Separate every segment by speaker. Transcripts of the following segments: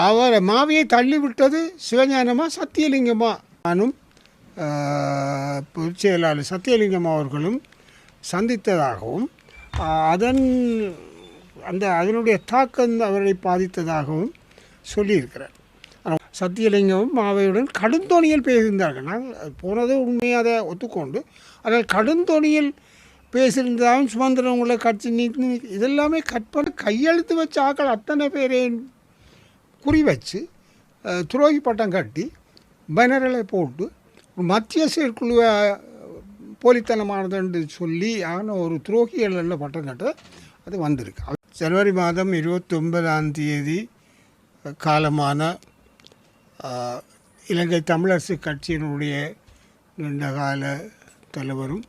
Speaker 1: அவரை மாவியை தள்ளிவிட்டது சிவஞானமா சத்தியலிங்கமா? நானும் ஆஹ், பொதுச் செயலாளர் சத்தியலிங்கம் அவர்களும் சந்தித்ததாகவும் அதன் அந்த அதனுடைய தாக்கம் அவரை பாதித்ததாகவும் சொல்லியிருக்கிறார். ஆனால் சத்தியலிங்கமும் மாவையுடன் கடுந்தோணியில் பேசியிருந்தார்கள். நாங்கள் போனது உண்மையாக அதை ஒத்துக்கொண்டு ஆனால் கடுந்தோணியில் பேசியிருந்தாலும் சுதந்திரம் உள்ள கட்சி நீக்கி இதெல்லாமே கற்பனை கையெழுத்து வச்ச ஆக்கள் அத்தனை பேரையும் குறி வச்சு துரோகி பட்டம் கட்டி பேனர்களை போட்டு ஒரு மத்திய செயற்குழுவை போலித்தனமானது என்று சொல்லி ஆன ஒரு துரோகிகள் பட்டம் கட்ட அது வந்திருக்கு. ஜனவரி மாதம் இருபத்தொன்பதாம் தேதி காலமான இலங்கை தமிழரசு கட்சியினுடைய நீண்டகால தலைவரும்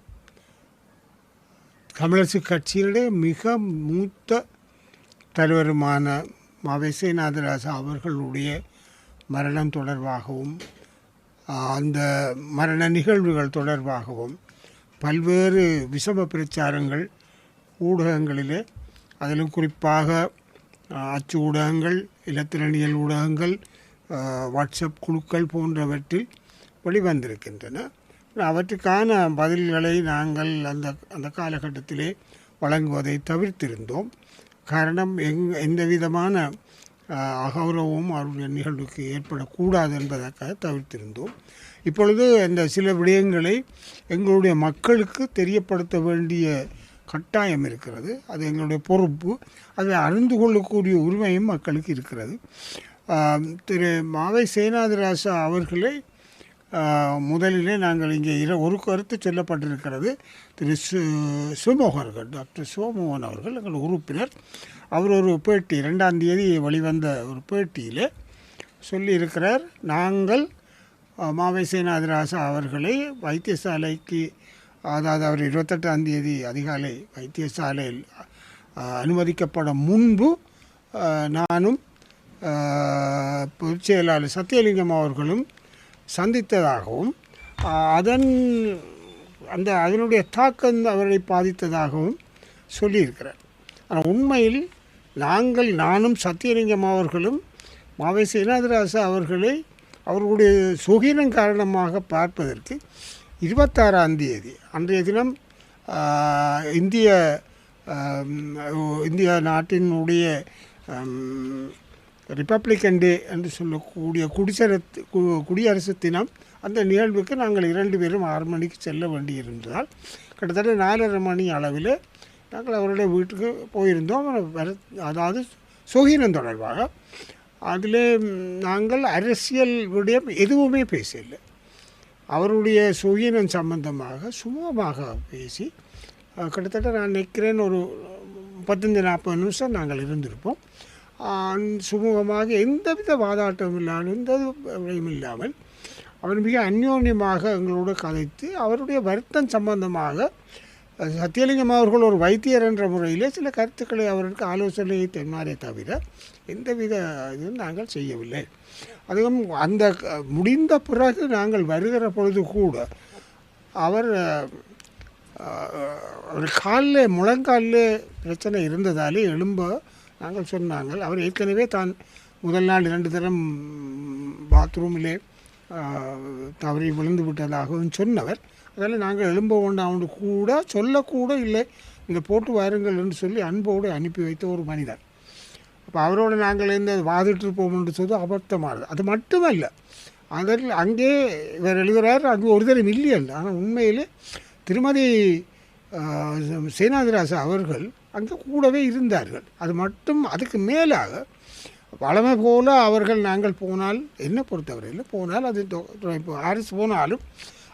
Speaker 1: தமிழரசு கட்சியினுடைய மிக மூத்த தலைவருமான மாவேசை நாதராசா அவர்களுடைய மரணம் தொடர்பாகவும் அந்த மரண நிகழ்வுகள் தொடர்பாகவும் பல்வேறு விஷம பிரச்சாரங்கள் ஊடகங்களிலே அதிலும் குறிப்பாக அச்சு ஊடகங்கள் இலத்திரனியல் ஊடகங்கள் வாட்ஸ்அப் குழுக்கள் போன்றவற்றில் வெளிவந்திருக்கின்றன. அவற்றுக்கான பதில்களை நாங்கள் அந்த அந்த காலகட்டத்திலே வழங்குவதை தவிர்த்திருந்தோம். காரணம் எங் எந்த விதமான அகௌரவமும் அவருடைய நிகழ்வுக்கு ஏற்படக்கூடாது என்பதற்காக தவிர்த்திருந்தோம். இப்பொழுது அந்த சில விடயங்களை எங்களுடைய மக்களுக்கு தெரியப்படுத்த வேண்டிய கட்டாயம் இருக்கிறது. அது எங்களுடைய பொறுப்பு. அதை அறிந்து கொள்ளக்கூடிய உரிமையும் மக்களுக்கு இருக்கிறது. திரு மாவை சேனாதிராசா அவர்களை முதலிலே நாங்கள் இங்கே இர ஒரு கருத்து சொல்லப்பட்டிருக்கிறது. திரு சு சுமோகர்கள் டாக்டர் சிவமோகன் அவர்கள் எங்கள் உறுப்பினர். அவர் ஒரு பேட்டி ரெண்டாம் தேதி வெளிவந்த ஒரு பேட்டியில் சொல்லியிருக்கிறார். நாங்கள் ஆ, அவர்களை வைத்தியசாலைக்கு அதாவது அவர் இருபத்தெட்டாம் தேதி அதிகாலை வைத்தியசாலையில் அனுமதிக்கப்பட முன்பு நானும் பொதுச் செயலாளர் சத்தியலிங்கம் அவர்களும் சந்தித்ததாகவும் அதன் அந்த அதனுடைய தாக்கம் அவரை பாதித்ததாகவும் சொல்லியிருக்கிறார். ஆனால் உண்மையில் நாங்கள் நானும் சத்தியலிங்கம் அவர்களும் மாவை சீனாதிராசா அவர்களை அவர்களுடைய சுகீனம் காரணமாக பார்ப்பதற்கு இருபத்தாறாம் தேதி அன்றைய தினம் இந்திய இந்திய நாட்டினுடைய ரிப்பப்ளிக்கன் டே என்று சொல்லக்கூடிய குடிசரத்து கு- குடியரசு தினம் அந்த நிகழ்வுக்கு நாங்கள் இரண்டு பேரும் ஆறு மணிக்கு செல்ல வேண்டியிருந்தால் கிட்டத்தட்ட நாலரை மணி அளவில் நாங்கள் அவருடைய வீட்டுக்கு போயிருந்தோம். வர அதாவது சுகீனம் தொடர்பாக. அதில் நாங்கள் அரசியல் விடயம் எதுவுமே பேசலை அவருடைய சுகீனம் சம்பந்தமாக சுமூகமாக பேசி கிட்டத்தட்ட நான் நிற்கிறேன் ஒரு பத்தஞ்சு நாற்பது நிமிஷம் நாங்கள் இருந்திருப்போம். சுமூகமாக எந்தவித வாதாட்டமும் இல்லாமல் எந்த விடையும் இல்லாமல் அவர் மிக அந்யோன்யமாக எங்களோடு கதைத்து அவருடைய வருத்தம் சம்பந்தமாக சத்தியலிங்கம் அவர்கள் ஒரு வைத்தியர் என்ற முறையிலே சில கருத்துக்களை அவருக்கு ஆலோசனையை தென்னாரே தவிர எந்தவித இதுவும் நாங்கள் செய்யவில்லை. அதுவும் அந்த முடிந்த பிறகு நாங்கள் வருகிற பொழுது கூட அவர் அவர் காலில் முழங்காலில் பிரச்சனை இருந்ததாலே எலும்ப நாங்கள் சொன்னாங்கள் அவர் ஏற்கனவே தான் முதல் நாள் இரண்டு தரம் பாத்ரூமிலே தவறி விழுந்து விட்டதாகவும் சொன்னவர். அதனால் நாங்கள் எழும்ப வேண்டாம். கூட சொல்லக்கூட இல்லை. இங்கே போட்டு வாருங்கள் என்று சொல்லி அன்போடு அனுப்பி வைத்த ஒரு மனிதர். அப்போ அவரோடு நாங்கள் இந்த வாதிட்டு இருப்போம் என்று சொல்லி அபத்தமானது. அது மட்டுமல்ல அதில் அங்கே இவர் எழுதுகிறார் அங்கே ஒரு தரம் இல்லையல்ல. ஆனால் உண்மையிலே திருமதி சேனாதிராசா அவர்கள் அங்கே கூடவே இருந்தார்கள். அது மட்டும் அதுக்கு மேலாக வளமை போல அவர்கள் நாங்கள் போனால் என்ன பொறுத்தவரையில் போனால் அது இப்போ ஹாரிஸ் போனாலும்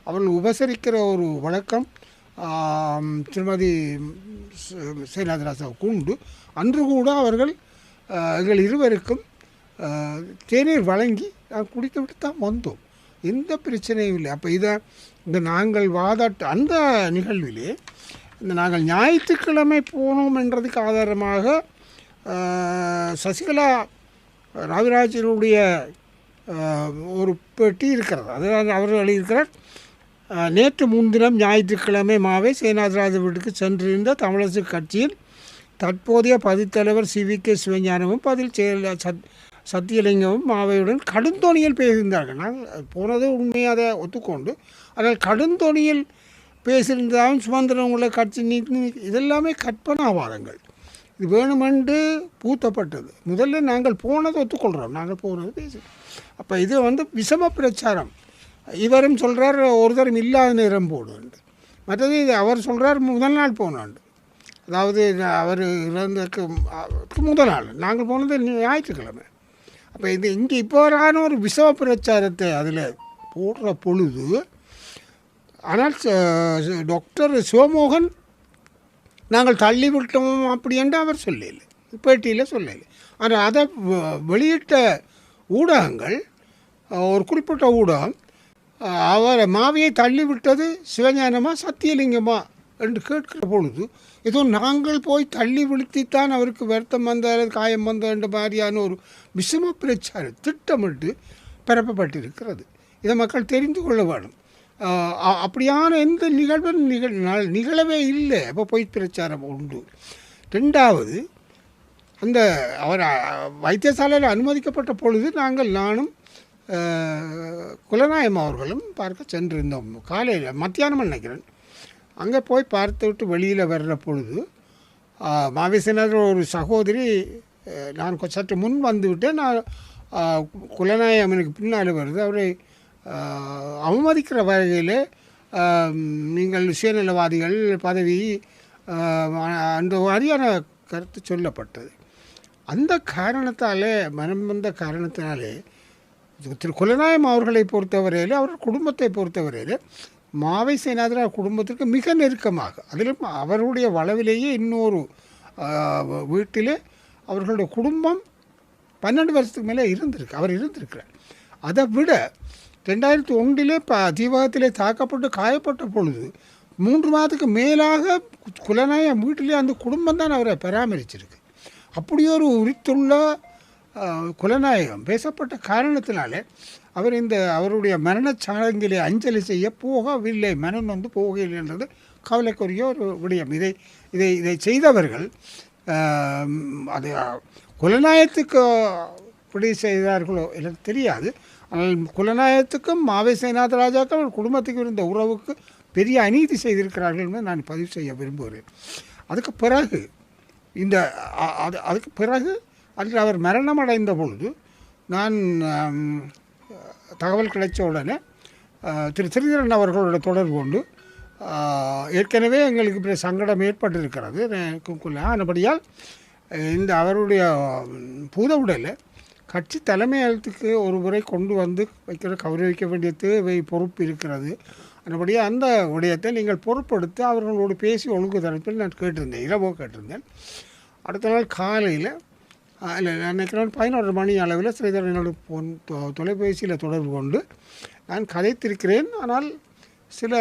Speaker 1: அவர்கள் உபசரிக்கிற ஒரு வழக்கம் திருமதி சேனாதிராசாவுக்கு உண்டு. அன்று கூட அவர்கள் எங்கள் இருவருக்கும் தேநீர் வழங்கி நாங்கள் குடித்து விட்டு தான் வந்தோம். எந்த பிரச்சனையும் இல்லை. அப்போ இதை இந்த நாங்கள் வாதாட்ட அந்த நிகழ்விலே இந்த நாங்கள் ஞாயிற்றுக்கிழமை போனோம் என்றதுக்கு ஆதாரமாக சசிகலா ராவிராஜனுடைய ஒரு பெட்டி இருக்கிறது. அதாவது அவர் எழுதியிருக்கிறார் நேற்று முன்தினம் ஞாயிற்றுக்கிழமை மாவே சேனாதிராஜ வீட்டுக்கு சென்றிருந்த தமிழரசு கட்சியில் தற்போதைய பதித்தலைவர் சி வி கே சிவஞானமும் பதில் செயல சத் சத்தியலிங்கமும் மாவையுடன் கடுந்தோணியில் பேசியிருந்தார்கள். நாங்கள் போனது உண்மையாக அதை ஒத்துக்கொண்டு ஆனால் கடுந்தோணியில் பேசியிருந்தாலும் சுதந்திரம் உள்ள கட்சி நீதி இதெல்லாமே கற்பனாவாதங்கள் இது வேணுமென்று பூத்தப்பட்டது. முதல்ல நாங்கள் போனதை ஒத்துக்கொள்கிறோம் நாங்கள் போனது பேசி. அப்போ இது வந்து விஷம பிரச்சாரம். இவரும் சொல்கிறார் ஒரு தரம் இல்லாத நேரம் போடுண்டு மற்றது இது அவர் சொல்கிறார் முதல் நாள் போனாண்டு அதாவது அவர் இறந்ததுக்கு முதல் நாள். நாங்கள் போனது ஞாயிற்றுக்கிழமை. அப்போ இது இங்கே இப்போ வரான ஒரு விஷம பிரச்சாரத்தை அதில் போடுற பொழுது ஆனால் டாக்டர் சிவமோகன் நாங்கள் தள்ளிவிட்டோம் அப்படி என்று அவர் சொல்லலை. பேட்டியில் சொல்லலை. ஆனால் அதை வெளியிட்ட ஊடகங்கள் ஒரு குறிப்பிட்ட ஊடகம் அவர் அவரை மாவியை தள்ளிவிட்டது சிவஞானமா சத்தியலிங்கமா என்று கேட்கிற பொழுது ஏதோ நாங்கள் போய் தள்ளி விழுத்தித்தான் அவருக்கு வருத்தம் வந்த காயம் வந்த மாதிரியான ஒரு விஷம பிரச்சாரம் திட்டமிட்டு பரப்பப்பட்டிருக்கிறது. இதை மக்கள் தெரிந்து கொள்ள வேண்டும். அப்படியான எந்த நிகழ்வும் நிகழ் நிகழவே இல்லை. அப்போ பொய் பிரச்சாரம் உண்டு. ரெண்டாவது அந்த அவர் வைத்தியசாலையில் அனுமதிக்கப்பட்ட பொழுது நாங்கள் நானும் குலநாயம் அவர்களும் பார்க்க சென்றிருந்தோம். காலையில் மத்தியானம் நினைக்கிறேன். அங்கே போய் பார்த்து விட்டு வெளியில் வர்ற பொழுது ஆஹ், ஒரு சகோதரி நான் சற்று முன் வந்துவிட்டேன். நான் ஆஹ், எனக்கு பின்னால் வருது. அவரை அவமதிக்கிற வகையில் நீங்கள் சுயநலவாதிகள் பதவி அந்த மாதிரியான கருத்து சொல்லப்பட்டது. அந்த காரணத்தாலே மனம் வந்த காரணத்தினாலே திரு குலநாயம் அவர்களை பொறுத்தவரையில் அவர் குடும்பத்தை பொறுத்தவரையில் மாவை சேனாதிரார் குடும்பத்திற்கு மிக நெருக்கமாக அதிலும் அவருடைய வளவிலேயே இன்னொரு வீட்டிலே அவர்களுடைய குடும்பம் பன்னெண்டு வருஷத்துக்கு மேலே இருந்திருக்கு அவர் இருந்திருக்கிறார். அதை விட ரெண்டாயிரத்தி ஒன்றிலே இப்போ தீபாவத்திலே தாக்கப்பட்டு காயப்பட்ட பொழுது மூன்று மாதத்துக்கு மேலாக குலநாயம் வீட்டிலே அந்த குடும்பம் தான் அவரை பராமரிச்சிருக்கு. அப்படி ஒரு உரித்துள்ள குலநாயகம் பேசப்பட்ட காரணத்தினாலே அவர் இந்த அவருடைய மரணச் அஞ்சலி செய்ய போகவில்லை மனம் வந்து போகவில்லைன்றது கவலைக்குரிய ஒரு விடயம். இதை இதை இதை செய்தவர்கள் அது குலநாயகத்துக்கு இப்படி செய்தார்களோ எனக்கு தெரியாது. ஆனால் குலநாயகத்துக்கும் மாவை சேனாத ராஜாக்கும் அவர் குடும்பத்துக்கு இருந்த உறவுக்கு பெரிய அநீதி செய்திருக்கிறார்கள் என்று நான் பதிவு செய்ய விரும்புகிறேன். அதுக்கு பிறகு இந்த அது அதுக்கு பிறகு அதில் அவர் மரணம் அடைந்த பொழுது நான் தகவல் கிடைச்ச உடனே திரு திருதிரன் அவர்களோட தொடர்பு கொண்டு ஏற்கனவே எங்களுக்கு இப்படி சங்கடம் ஏற்பட்டிருக்கிறது. எனக்குள்ள ஆனபடியால் இந்த அவருடைய பூத உடலை கட்சி தலைமையகத்துக்கு ஒரு முறை கொண்டு வந்து வைக்கிற கௌரவிக்க வேண்டிய தேவை பொறுப்பு இருக்கிறது. அதுபடியே அந்த விடயத்தை நீங்கள் பொறுப்படுத்தி அவர்களோடு பேசி ஒழுங்கு தரப்பில் நான் கேட்டிருந்தேன். இரவோ கேட்டிருந்தேன். அடுத்த நாள் காலையில் இல்லை நான் நினைக்கிறேன் பதினொரு மணி அளவில் ஸ்ரீதர் என்னோட பொன் தொலைபேசியில் தொடர்பு கொண்டு நான் கதைத்திருக்கிறேன். ஆனால் சில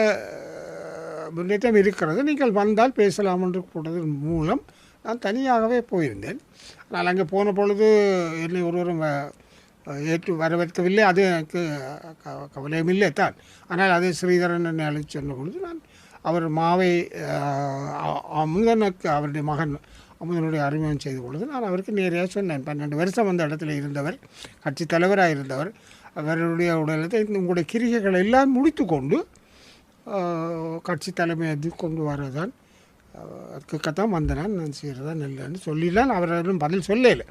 Speaker 1: முன்னேற்றம் இருக்கிறது. நீங்கள் வந்தால் பேசலாம் என்று கூட்டதன் மூலம் நான் தனியாகவே போயிருந்தேன். ஆனால் அங்கே போன பொழுது என்னை ஒருவரும் வ- ஏற்று வரவேற்கவில்லை. அது எனக்கு க- கவலையும் இல்லை தான். ஆனால் அது ஸ்ரீதரன் என்னை அழைத்து சொன்ன பொழுது நான் அவர் மாவை அமுதனுக்கு அவருடைய மகன் அமுதனுடைய அறிமுகம் செய்த பொழுது நான் அவருக்கு நேரடியாக சொன்னேன். பன்னெண்டு வருஷம் அந்த இடத்துல இருந்தவர் கட்சி தலைவராக இருந்தவர். அவருடைய உடலத்தை உங்களுடைய கிரிகைகளை எல்லாம் முடித்து கொண்டு ஆஹ், கட்சி தலைமையை கொண்டு வரதான் அதுக்காகத்தான் வந்தேன் நான் செய்கிறதா நல்லன்னு சொல்லிடலாம் அவர் இன்னும் பதில் சொல்லலை.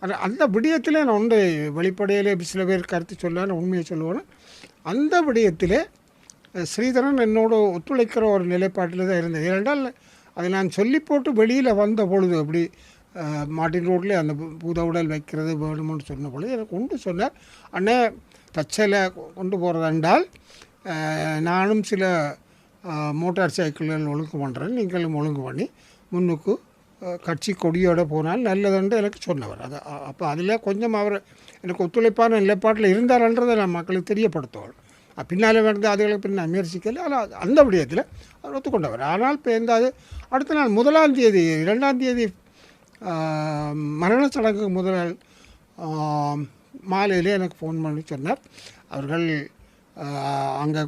Speaker 1: ஆனால் அந்த விடயத்தில் நான் உண்டு வெளிப்படையிலே சில பேர் கருத்து சொல்ல உண்மையை சொல்லுவேன்னு அந்த விடயத்தில் ஸ்ரீதரன் என்னோட ஒத்துழைக்கிற ஒரு நிலைப்பாட்டில் தான் இருந்தது ஏனென்றால் அதை நான் சொல்லி போட்டு வெளியில் வந்த பொழுது அப்படி மாட்டின் மார்ட்டின் ரோட்டில் அந்த பூத உடல் வைக்கிறது வேணும்னு சொன்ன பொழுது எனக்கு கொண்டு சொன்னார் அண்ணே தச்சலை கொண்டு போகிறதென்றால் நானும் சில மோட்டார் சைக்கிள்கள் ஒழுங்கு பண்ணுறேன் நீங்களும் ஒழுங்கு பண்ணி முன்னுக்கு கட்சி கொடியோடு போனால் நல்லதுன்னு எனக்கு சொன்னவர். அது அப்போ அதில் கொஞ்சம் அவர் எனக்கு ஒத்துழைப்பான நிலைப்பாட்டில் இருந்தார்ன்றதை நான் மக்களுக்கு தெரியப்படுத்துவார். பின்னால் வந்து அதுகளுக்கு பின் நான் முயற்சிக்கல ஆனால் அந்த விடயத்தில் அவர் ஒத்துக்கொண்டவர். ஆனால் இப்போ எந்த அது அடுத்த நாள் முதலாம் தேதி இரண்டாம் தேதி ஆஹ், சடங்கு முதல் மாலையிலே எனக்கு ஃபோன் பண்ணி சொன்னார். அவர்கள் அங்கே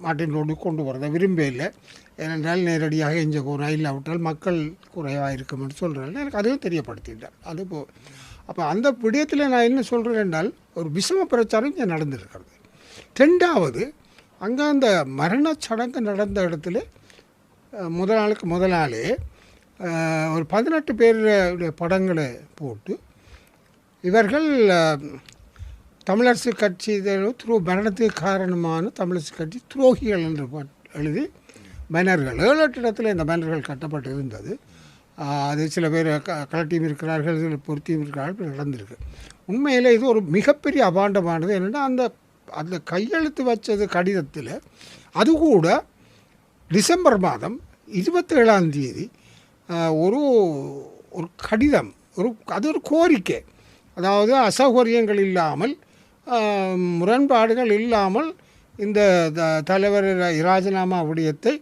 Speaker 1: மாட்டின் ரோடு கொண்டு வரதை விரும்பவில்லை ஏனென்றால் நேரடியாக இங்கே ரயில் விட்டால் மக்கள் குறைவாக இருக்கும்னு சொல்கிறேன் எனக்கு அதுவும் தெரியப்படுத்திட்டார் அது போ அப்போ அந்த விடயத்தில் நான் என்ன சொல்கிறேன் என்றால் ஒரு விஷம பிரச்சாரம் இங்கே நடந்திருக்கிறது. ரெண்டாவது அங்கே அந்த மரணச் சடங்கு நடந்த இடத்துல முதல் நாளுக்கு முதல் நாளே ஒரு பதினெட்டு பேருடைய படங்களை போட்டு இவர்கள் தமிழரசு கட்சி துரோ மரணத்துக்கு காரணமான தமிழரசு கட்சி துரோகிகள் என்று எழுதி பேனர்கள் ஏழு எட்டு இடத்துல இந்த பேனர்கள் கட்டப்பட்டு இருந்தது. அது சில பேர் க கலட்டியும் இருக்கிறார்கள் சில பொருத்தியும் இருக்கிறார்கள் நடந்திருக்கு. உண்மையில் இது ஒரு மிகப்பெரிய அபாண்டமானது. என்னென்னா அந்த அந்த கையெழுத்து வச்சது கடிதத்தில் அது கூட டிசம்பர் மாதம் இருபத்தேழாம் தேதி ஒரு ஒரு கடிதம் ஒரு அது ஒரு கோரிக்கை. அதாவது அசௌகரியங்கள் இல்லாமல் முரண்பாடுகள் இல்லாமல் இந்த த- தலைவர் ராஜினாமா விடயத்தை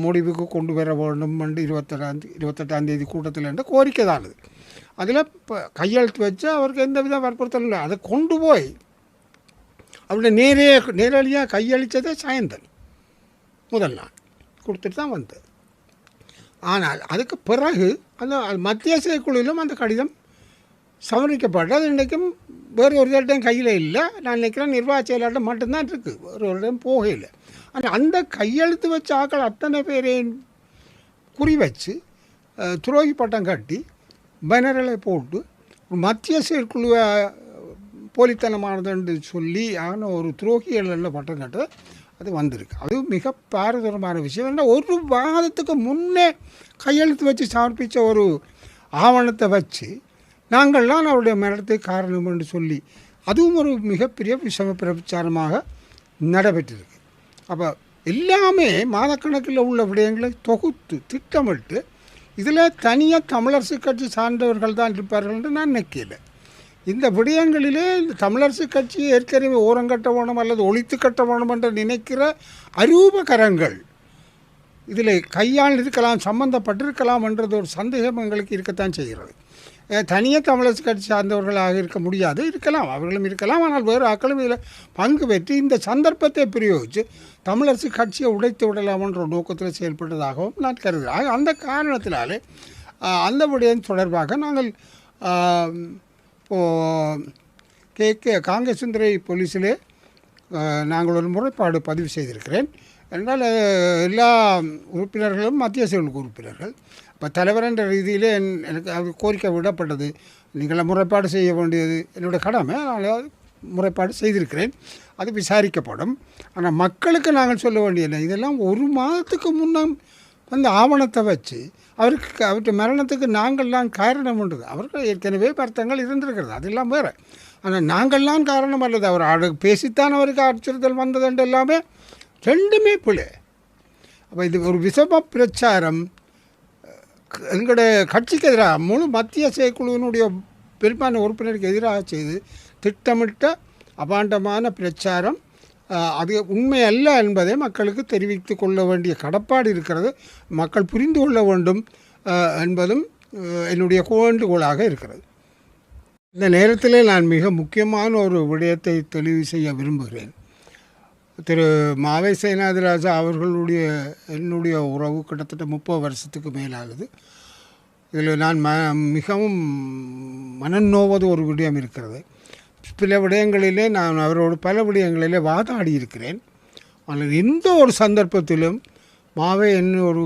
Speaker 1: முடிவுக்கு கொண்டு வர வேண்டும் என்று இருபத்தெட்டாம் இருபத்தெட்டாந்தேதி இருபத்தெட்டாம் தேதி கூட்டத்தில் என்ற கோரிக்கை தான் அது அதில் இப்போ கையெழுத்து வச்சு அவருக்கு எந்த வித வற்புறுத்தலும் இல்லை. அதை கொண்டு போய் அவருடைய நேரே நேரடியாக கையளித்ததே சாயந்தன். முதல் நாள் கொடுத்துட்டு தான் வந்தது ஆனால் அதுக்கு பிறகு அந்த மத்திய குழுவிலும் அந்த கடிதம் சமர்ப்பிக்கப்பட்டது இன்றைக்கும் வேறு ஒரு இடம் கையில் இல்லை. நான் நினைக்கிறேன் நிர்வாக செயலாளர் மட்டும்தான் இருக்குது வேறு ஒரு இடம் போகையில் ஆனால் அந்த கையெழுத்து வச்ச ஆக்கள் அத்தனை பேரையும் குறி வச்சு துரோகி பட்டம் கட்டி பேனர்களை போட்டு ஒரு மத்திய செயற்குழுவை போலித்தனமானதுன்னு சொல்லி ஆன ஒரு துரோகிகள் பட்டம் கட்ட அது வந்திருக்கு. அது மிக பாரதூரமான விஷயம். ஏன்னா ஒரு வாதத்துக்கு முன்னே கையெழுத்து வச்சு சமர்ப்பித்த ஒரு ஆவணத்தை வச்சு நாங்கள்லாம் அவருடைய மரணத்தை காரணம் என்று சொல்லி அதுவும் ஒரு மிகப்பெரிய விஷம பிரச்சாரமாக நடைபெற்றிருக்கு. அப்போ எல்லாமே மாதக்கணக்கில் உள்ள விடயங்களை தொகுத்து திட்டமிட்டு இதில் தனியாக தமிழரசு கட்சி சார்ந்தவர்கள் தான் இருப்பார்கள் என்று நான் நினைக்கல. இந்த விடயங்களிலே இந்த தமிழரசு கட்சி ஏற்கனவே ஓரங்கட்ட வேணும் அல்லது ஒழித்து கட்ட வேணும் என்று நினைக்கிற அரூபகரங்கள் இதில் கையால் இருக்கலாம் சம்பந்தப்பட்டிருக்கலாம் என்றது ஒரு சந்தேகம் எங்களுக்கு இருக்கத்தான் செய்கிறது. தனியாக தமிழரசு கட்சி சார்ந்தவர்களாக இருக்க முடியாது. இருக்கலாம் அவர்களும் இருக்கலாம். ஆனால் வேறு ஆக்களும் இதில் பங்கு பெற்று இந்த சந்தர்ப்பத்தை பிரயோகித்து தமிழரசு கட்சியை உடைத்து விடலாம் என்ற நோக்கத்தில் செயல்பட்டதாகவும் நான் கருதுகிறேன். அந்த காரணத்தினாலே அந்த விடயம் தொடர்பாக நாங்கள் இப்போது இப்போ கே கே காங்கேசுந்தரை போலீஸிலே நாங்கள் ஒரு முறைப்பாடு பதிவு செய்திருக்கிறேன். என்றால் எல்லா உறுப்பினர்களும் மத்திய செயலுக்கு உறுப்பினர்கள் இப்போ தலைவர் என்ற ரீதியிலே என்- எனக்கு அது கோரிக்கை விடப்பட்டது. நீங்கள் முறைப்பாடு செய்ய வேண்டியது என்னோட கடமை. நான் முறைப்பாடு செய்திருக்கிறேன். அது விசாரிக்கப்படும். ஆனால் மக்களுக்கு நாங்கள் சொல்ல வேண்டியது இதெல்லாம் ஒரு மாதத்துக்கு முன்னம் அந்த ஆவணத்தை வச்சு அவருக்கு அவற்றை மரணத்துக்கு நாங்கள்லாம் உண்டு. அவருக்கு ஏற்கனவே வருத்தங்கள் இருந்திருக்கிறது. அதெல்லாம் வேறு. ஆனால் நாங்கள்லாம் காரணம் அல்லது அவர் ஆடு பேசித்தான் அவருக்கு அச்சுறுத்தல் வந்ததுண்டு எல்லாமே ரெண்டுமே பிள்ளை அப்போ இது ஒரு விஷம பிரச்சாரம். எங்களுடைய கட்சிக்கு எதிராக முழு மத்திய செயற்குழுவினுடைய பெரும்பான்மை உறுப்பினருக்கு எதிராக செய்து திட்டமிட்ட அபாண்டமான பிரச்சாரம் அது உண்மை அல்ல என்பதை மக்களுக்கு தெரிவித்து கொள்ள வேண்டிய கடப்பாடு இருக்கிறது. மக்கள் புரிந்து கொள்ள வேண்டும் என்பதும் என்னுடைய வேண்டுகோளாக இருக்கிறது. இந்த நேரத்தில் நான் மிக முக்கியமான ஒரு விடயத்தை தெளிவு செய்ய விரும்புகிறேன். திரு மாவை சேனாதிராஜா அவர்களுடைய என்னுடைய உறவு கிட்டத்தட்ட முப்பது வருஷத்துக்கு மேலாகுது. இதில் நான் ம மிகவும் மனநோவது ஒரு விடயம் இருக்கிறது. சில விடயங்களிலே நான் அவரோடு பல விடயங்களிலே வாதாடி இருக்கிறேன். ஆனால் எந்த ஒரு சந்தர்ப்பத்திலும் மாவே என்ன ஒரு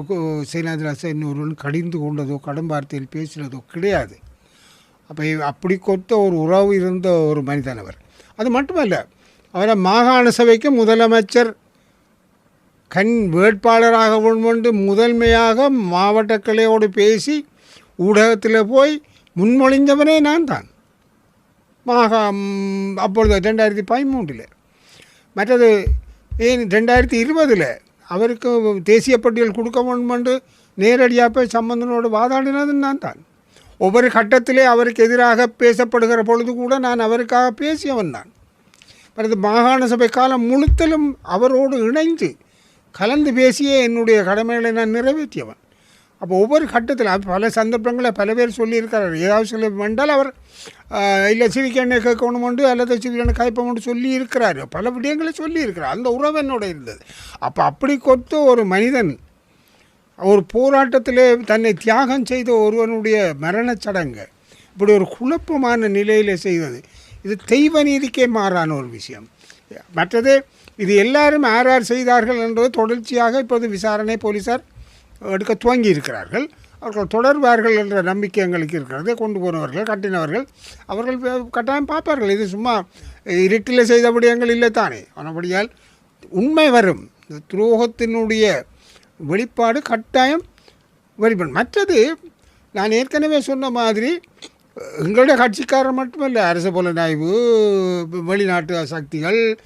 Speaker 1: சேனாதிராஜா இன்னொருவன் கடிந்து கொண்டதோ கடும் வார்த்தையில் பேசினதோ கிடையாது. அப்போ அப்படி கொத்த ஒரு உறவு இருந்த ஒரு மனிதன் அவர். அது மட்டுமல்ல அவரை மாகாண சபைக்கு முதலமைச்சர் கண் வேட்பாளராக முன்வந்து முதன்மையாக மாவட்ட கிளையோடு பேசி ஊடகத்தில் போய் முன்மொழிந்தவனே நான் தான். மாகா அப்பொழுது ரெண்டாயிரத்தி பதிமூன்றில். மற்றது ஏன் ரெண்டாயிரத்தி இருபதில் அவருக்கு தேசிய பட்டியல் கொடுக்க வேண்டும் என்று நேரடியாக போய் சம்பந்தனோடு வாதாடினது நான் தான். ஒவ்வொரு கட்டத்திலே அவருக்கு எதிராக பேசப்படுகிற பொழுது கூட நான் அவருக்காக பேசியவன் தான் எனது மாகாண சபை காலம் முழுத்தலும் அவரோடு இணைந்து கலந்து பேசியே என்னுடைய கடமைகளை நான் நிறைவேற்றியவன். அப்போ ஒவ்வொரு கட்டத்தில் பல சந்தர்ப்பங்களில் பல பேர் சொல்லியிருக்கிறார். ஏதாவது சொல்ல வேண்டால் அவர் இல்லை சிவிக்கெண்ணெய் கேட்கணும் உண்டு அல்லது சிவிக்கெண்ணெய் காய்ப்பம் உண்டு சொல்லியிருக்கிறார். பல விடயங்களை சொல்லியிருக்கிறார். அந்த உறவு என்னோட இருந்தது. அப்போ அப்படி கொத்த ஒரு மனிதன் ஒரு போராட்டத்திலே தன்னை தியாகம் செய்த ஒருவனுடைய மரணச் சடங்கு இப்படி ஒரு குழப்பமான நிலையில் செய்தது. இது தெய்வ நீதிக்கே மாறான ஒரு விஷயம். மற்றது இது எல்லாரும் யார் யார் செய்தார்கள் என்பது தொடர்ச்சியாக இப்போது விசாரணை போலீசார் எடுக்க துவங்கி இருக்கிறார்கள் அவர்கள் தொடர்வார்கள் என்ற நம்பிக்கை எங்களுக்கு இருக்கிறது. கொண்டு போனவர்கள் கட்டினவர்கள் அவர்கள் கட்டாயம் பார்ப்பார்கள். இது சும்மா இருட்டில் செய்த விடயங்கள் இல்லை தானே. ஆனபடியால் உண்மை வரும். இந்த துரோகத்தினுடைய வெளிப்பாடு கட்டாயம் வெளிப்படும். மற்றது நான் ஏற்கனவே சொன்ன மாதிரி எங்களுடைய கட்சிக்காரர் மட்டுமல்ல அரசு புலனாய்வு வெளிநாட்டு சக்திகள்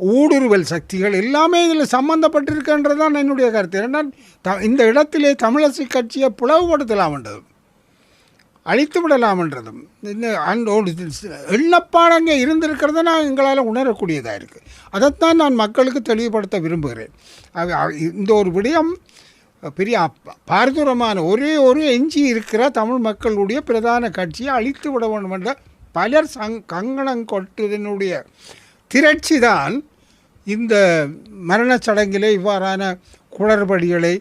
Speaker 1: ஊடுருவல் சக்திகள் எல்லாமே இதில் சம்மந்தப்பட்டிருக்கின்றது தான் என்னுடைய கருத்து. ஏன்னா த இந்த இடத்திலே தமிழரசு கட்சியை பிளவுபடுத்தலாம்ன்றது அழித்து விடலாம்ன்றதும் இந்த அந்த எண்ணப்பாடங்க இருந்திருக்கிறத நான் எங்களால் உணரக்கூடியதாக இருக்குது அதைத்தான் நான் மக்களுக்கு தெளிவுபடுத்த விரும்புகிறேன். அது- இந்த ஒரு விடயம் பெரிய பாரதூரமான ஒரே ஒரு எஞ்சி இருக்கிற தமிழ் மக்களுடைய பிரதான கட்சியை அழித்து விட வேண்டும் என்ற பலர் சங் கங்கணம் கொட்டதனுடைய திரட்சி தான் இந்த மரணச் சடங்கிலே இவ்வாறான குளறுபடிகளை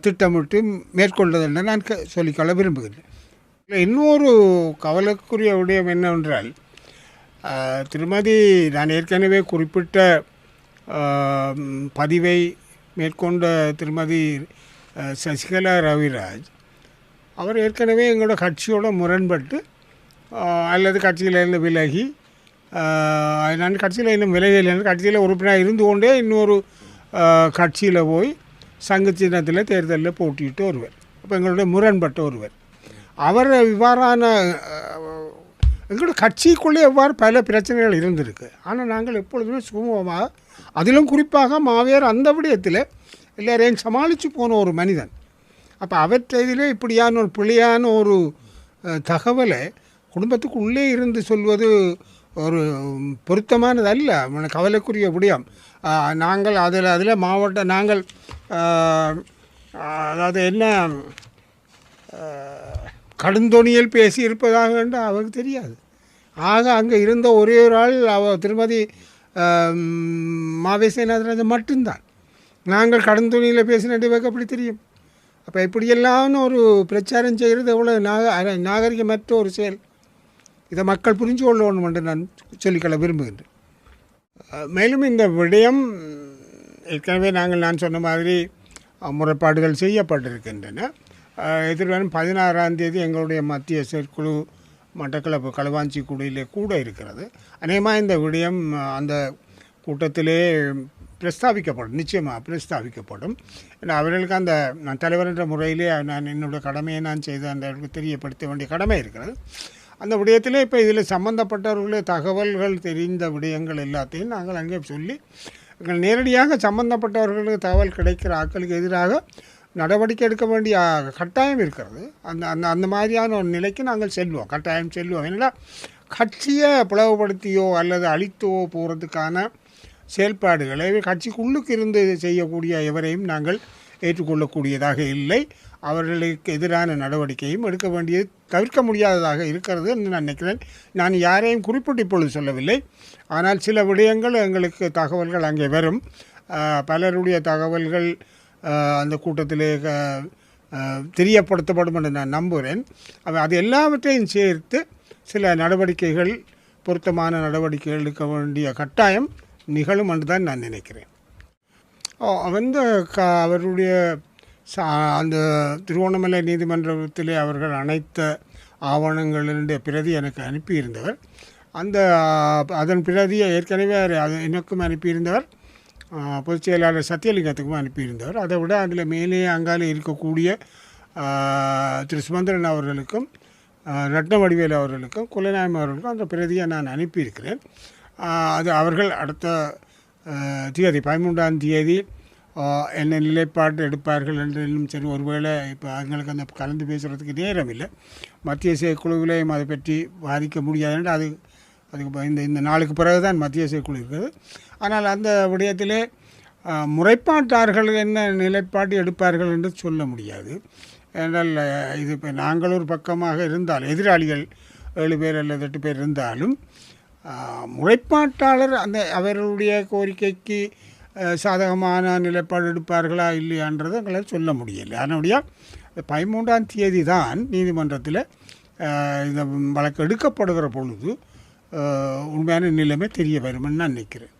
Speaker 1: திட்டமிட்டு மேற்கொண்டது என்று நான் க- சொல்லிக்கொள்ள விரும்புகிறேன். இன்னொரு கவலைக்குரிய விடயம் என்னவென்றால் திருமதி நான் ஏற்கனவே குறிப்பிட்ட பதிவை மேற்கொண்ட திருமதி சசிகலா ரவிராஜ் அவர் ஏற்கனவே எங்களோட கட்சியோட முரண்பட்டு அல்லது கட்சியிலேருந்து விலகி நான் கட்சியில் இன்னும் விலகலைன்னு கட்சியில் உறுப்பினராக இருந்து கொண்டே இன்னொரு கட்சியில் போய் சங்க சின்னத்தில் தேர்தலில் போட்டிட்டு வருவார். அப்போ எங்களுடைய முரண்பட்ட ஒருவர். அவர் இவ்வாறான எங்களோட கட்சிக்குள்ளே எவ்வாறு பல பிரச்சனைகள் இருந்திருக்கு. ஆனால் நாங்கள் எப்பொழுதுமே சுமூகமாக அதிலும் குறிப்பாக மாவேர் அந்த விடயத்தில் எல்லாரையும் சமாளித்து போன ஒரு மனிதன். அப்போ அவற்றையிலே இப்படியான ஒரு பிழையான ஒரு தகவலை குடும்பத்துக்கு உள்ளே இருந்து சொல்வது ஒரு பொருத்தமானது அல்ல. கவலைக்குரிய விடயம். நாங்கள் அதில் அதில் மாவட்ட நாங்கள் அதாவது என்ன அஹ், கடுந்தொனியில் பேசி இருப்பதாக என்று அவருக்கு தெரியாது. ஆக அங்கே இருந்த ஒரே ஒரு ஆள் அவ திருமதி அஹ், மாவேசநாதராஜன் மட்டும்தான். நாங்கள் கடன் துணியில் பேசின இவருக்கு அப்படி தெரியும். அப்போ இப்படியெல்லாம் ஒரு பிரச்சாரம் செய்கிறது எவ்வளோ நாக நாகரிகமற்ற ஒரு செயல். இதை மக்கள் புரிஞ்சு கொள்ளணும் என்று நான் சொல்லிக்கொள்ள விரும்புகின்றேன். மேலும் இந்த விடயம் ஏற்கனவே நாங்கள் நான் சொன்ன மாதிரி முறைப்பாடுகள் செய்யப்பட்டிருக்கின்றன. எதிர்வரும் பதினாறாம் தேதி எங்களுடைய மத்திய செயற்குழு மட்டக்களப்பு களவாஞ்சி குடியிலே கூட இருக்கிறது. அநேகமாக இந்த விடயம் அந்த கூட்டத்திலே பிரஸ்தாபிக்கப்படும் நிச்சயமாக பிரஸ்தாபிக்கப்படும் ஏன்னா அவர்களுக்கு அந்த நான் தலைவர் என்ற முறையிலே நான் என்னுடைய கடமையை நான் செய்த அந்த தெரியப்படுத்த வேண்டிய கடமை இருக்கிறது. அந்த விடயத்திலே இப்போ இதில் சம்மந்தப்பட்டவர்களே தகவல்கள் தெரிந்த விடயங்கள் எல்லாத்தையும் நாங்கள் அங்கே சொல்லி எங்கள் நேரடியாக சம்பந்தப்பட்டவர்களுக்கு தகவல் கிடைக்கிற ஆட்களுக்கு எதிராக நடவடிக்கை எடுக்க வேண்டிய கட்டாயம் இருக்கிறது. அந்த அந்த அந்த மாதிரியான ஒரு நிலைக்கு நாங்கள் செல்வோம். கட்டாயம் செல்வோம். ஏன்னா கட்சியை பிளவுபடுத்தியோ அல்லது அழித்தோ போகிறதுக்கான செயல்பாடுகளை கட்சிக்குள்ளுக்கு இருந்து செய்யக்கூடிய எவரையும் நாங்கள் ஏற்றுக்கொள்ளக்கூடியதாக இல்லை. அவர்களுக்கு எதிரான நடவடிக்கையும் எடுக்க வேண்டியது தவிர்க்க முடியாததாக இருக்கிறது என்று நான் நினைக்கிறேன். நான் யாரையும் குறிப்பிட்டு இப்பொழுது சொல்லவில்லை. ஆனால் சில விடயங்கள் எங்களுக்கு தகவல்கள் அங்கே வரும். பலருடைய தகவல்கள் அந்த கூட்டத்திலே க- தெரியப்படுத்தப்படும் என்று நான் நம்புகிறேன். அவ- அது எல்லாவற்றையும் சேர்த்து சில நடவடிக்கைகள் பொருத்தமான நடவடிக்கைகள் எடுக்க வேண்டிய கட்டாயம் நிகழும் என்று தான் நான் நினைக்கிறேன். ஓ வந்து க அவருடைய சா அந்த திருவோணமலை நீதிமன்றத்திலே அவர்கள் அனைத்த ஆவணங்களினுடைய பிரதி எனக்கு அனுப்பியிருந்தவர். அந்த அதன் பிரதியை ஏற்கனவே அது எனக்கும் அனுப்பியிருந்தவர். பொதுச் செயலாளர் சத்தியலிங்கத்துக்கும் அனுப்பியிருந்தவர். அதை விட அதில் மேலே அங்காலே இருக்கக்கூடிய திரு சுமந்திரன் அவர்களுக்கும் ரட்ன வடிவேல் அவர்களுக்கும் குலநாயம் அவர்களுக்கும் அந்த பிரதியை நான் அனுப்பியிருக்கிறேன். அது அவர்கள் அடுத்த தேதி பதிமூன்றாம் தேதி என்ன நிலைப்பாடு எடுப்பார்கள் என்றும் சரி ஒருவேளை இப்போ அவங்களுக்கு அந்த கலந்து பேசுகிறதுக்கு நேரம் இல்லை. மத்திய செயற்குழுவிலையும் அதை பற்றி பாதிக்க முடியாது அது அதுக்கு ப- இந்த இந்த நாளுக்கு பிறகு தான் மத்திய செயற்குழு இருக்குது. ஆனால் அந்த விடயத்திலே முறைப்பாட்டார்கள் என்ன நிலைப்பாடு எடுப்பார்கள் என்று சொல்ல முடியாது. ஏனால் இது இப்போ நாங்கள் ஒரு பக்கமாக இருந்தால் எதிராளிகள் ஏழு பேர் அல்லது எட்டு பேர் இருந்தாலும் முறைப்பாட்டாளர் அந்த அவர்களுடைய கோரிக்கைக்கு சாதகமான நிலைப்பாடு எடுப்பார்களா இல்லையான்றதை எங்களால் சொல்ல முடியலை. அதனுடைய பதிமூன்றாம் தேதி தான் நீதிமன்றத்தில் இந்த வழக்கு எடுக்கப்படுகிற பொழுது உண்மையான நிலைமை தெரிய வரும்னு நான் நினைக்கிறேன்.